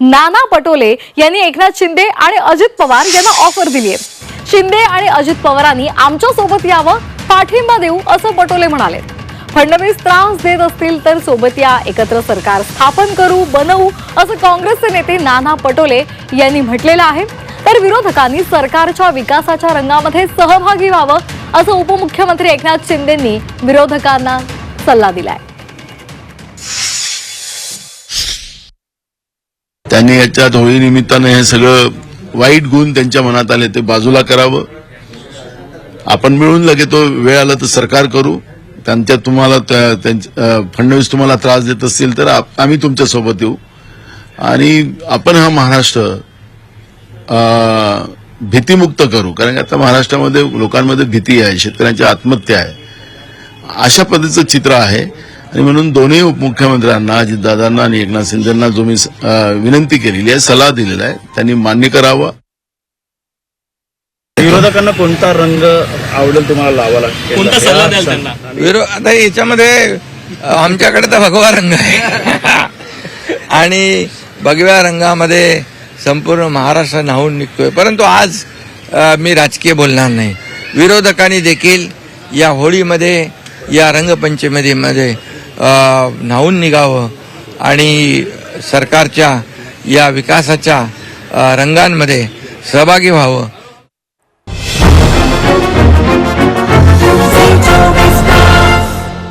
नाना पटोले यांनी एकनाथ शिंदे आणि अजित पवार यांना ऑफर दिली आहे शिंदे आणि अजित पवारांनी आमच्यासोबत यावं पाठिंबा देऊ असं पटोले म्हणाले. फडणवीस त्रास देत असतील तर सोबत या एकत्र सरकार स्थापन करू बनवू असं काँग्रेसचे नेते नाना पटोले यांनी म्हटलेलं आहे. तर विरोधकांनी सरकारच्या विकासाच्या रंगामध्ये सहभागी व्हावं असं उपमुख्यमंत्री एकनाथ शिंदेंनी विरोधकांना सल्ला दिलाय. त्यांनी याच्यात होळीनिमित्तानं हे सगळं वाईट गुण त्यांच्या मनात आले ते बाजूला करावं. आपण मिळून लगे तो वेळ आला तर सरकार करू. त्यांच्या तुम्हाला त्या- फडणवीस तुम्हाला त्रास देत असतील तर आम्ही तुमच्यासोबत येऊ. आणि आपण हा महाराष्ट्र भीतीमुक्त करू. कारण की आता महाराष्ट्रामध्ये लोकांमध्ये भीती आहे शेतकऱ्यांची आत्महत्या आहे. अशा पद्धतीचं चित्र आहे. आणि म्हणून दोन्ही उपमुख्यमंत्र्यांना अजितदादांना आणि एकनाथ शिंदेना जो मी विनंती केलेली आहे सल्ला दिलेला आहे त्यांनी मान्य करावं. विरोधकांना कोणता रंग आवडेल तुम्हाला लावायला? कोणता सल्ला द्याल त्यांना? विरो आता याच्यामध्ये आमच्याकडे तर भगवा रंग आहे. आणि भगव्या रंगामध्ये संपूर्ण महाराष्ट्र न्हावून निघतोय. परंतु आज मी राजकीय बोलणार नाही. विरोधकांनी देखील या होळीमध्ये या रंगपंचमीमध्ये न्हावून निघावं. आणि सरकारच्या या विकासाच्या रंगांमध्ये सहभागी व्हावं.